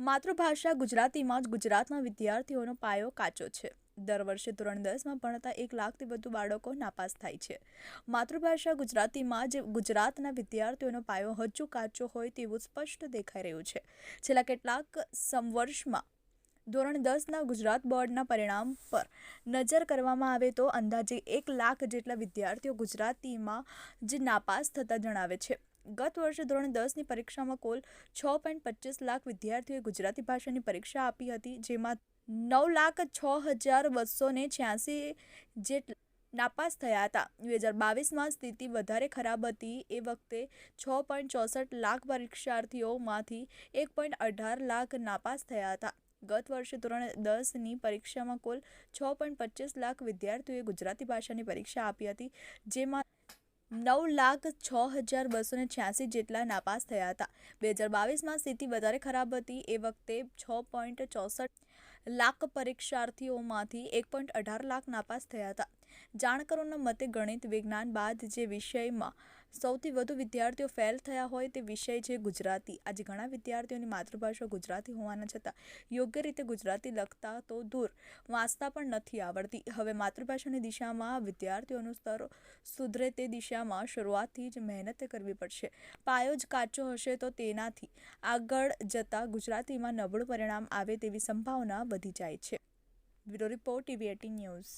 માતૃભાષા ગુજરાતીમાં જ ગુજરાતના વિદ્યાર્થીઓનો પાયો કાચો છે. દર વર્ષે ધોરણ દસમાં ભણતા એક લાખથી વધુ બાળકો નાપાસ થાય છે. માતૃભાષા ગુજરાતીમાં જ ગુજરાતના વિદ્યાર્થીઓનો પાયો હજુ કાચો હોય તેવું સ્પષ્ટ દેખાઈ રહ્યું છે. છેલ્લા કેટલાક સમવર્ષમાં ધોરણ દસના ગુજરાત બોર્ડના પરિણામ પર નજર કરવામાં આવે તો અંદાજે એક લાખ જેટલા વિદ્યાર્થીઓ ગુજરાતીમાં જ નાપાસ થતા જણાવે છે. ગત વર્ષે ધોરણ દસની પરીક્ષામાં કુલ છ પોઈન્ટ પચીસ લાખ વિદ્યાર્થીઓએ ગુજરાતી ભાષાની પરીક્ષા આપી હતી, જેમાં નવ લાખ છ હજાર બસો ને છ્યાસી જેટલા નાપાસ થયા હતા. બે હજાર બાવીસમાં સ્થિતિ વધારે ખરાબ હતી. એ વખતે છ પોઈન્ટ ચોસઠ લાખ પરીક્ષાર્થીઓમાંથી એક પોઈન્ટ અઢાર લાખ નાપાસ થયા હતા. ગત વર્ષે ધોરણ દસની પરીક્ષામાં કુલ છ પોઈન્ટ પચીસ લાખ વિદ્યાર્થીઓએ ગુજરાતી ભાષાની પરીક્ષા આપી હતી, જેમાં નવ લાખ છ હજાર બસો ને છ્યાસી જેટલા નાપાસ થયા હતા. બે હજાર બાવીસમાં સ્થિતિ વધારે ખરાબ હતી. એ વખતે છ પોઈન્ટ ચોસઠ લાખ પરીક્ષાર્થીઓમાંથી એક પોઈન્ટ અઢાર લાખ નાપાસ થયા હતા. જાણકારોના મતે ગણિત, વિજ્ઞાન, બાદ જે વિષયમાં સૌથી વધુ વિદ્યાર્થીઓ ફેલ થયા હોય તે વિષય છે ગુજરાતી. આજે ઘણા વિદ્યાર્થીઓની માતૃભાષા ગુજરાતી હોવાના છતાં યોગ્ય રીતે ગુજરાતી લખતા તો દૂર વાંચતા પણ નથી આવડતી. હવે માતૃભાષાની દિશામાં વિદ્યાર્થીઓનું સ્તર સુધરે તે દિશામાં શરૂઆતથી જ મહેનત કરવી પડશે. પાયો જ કાચો હશે તો તેનાથી આગળ જતાં ગુજરાતીમાં નબળું પરિણામ આવે તેવી સંભાવના વધી જાય છે. Bureau report TV eighteen news.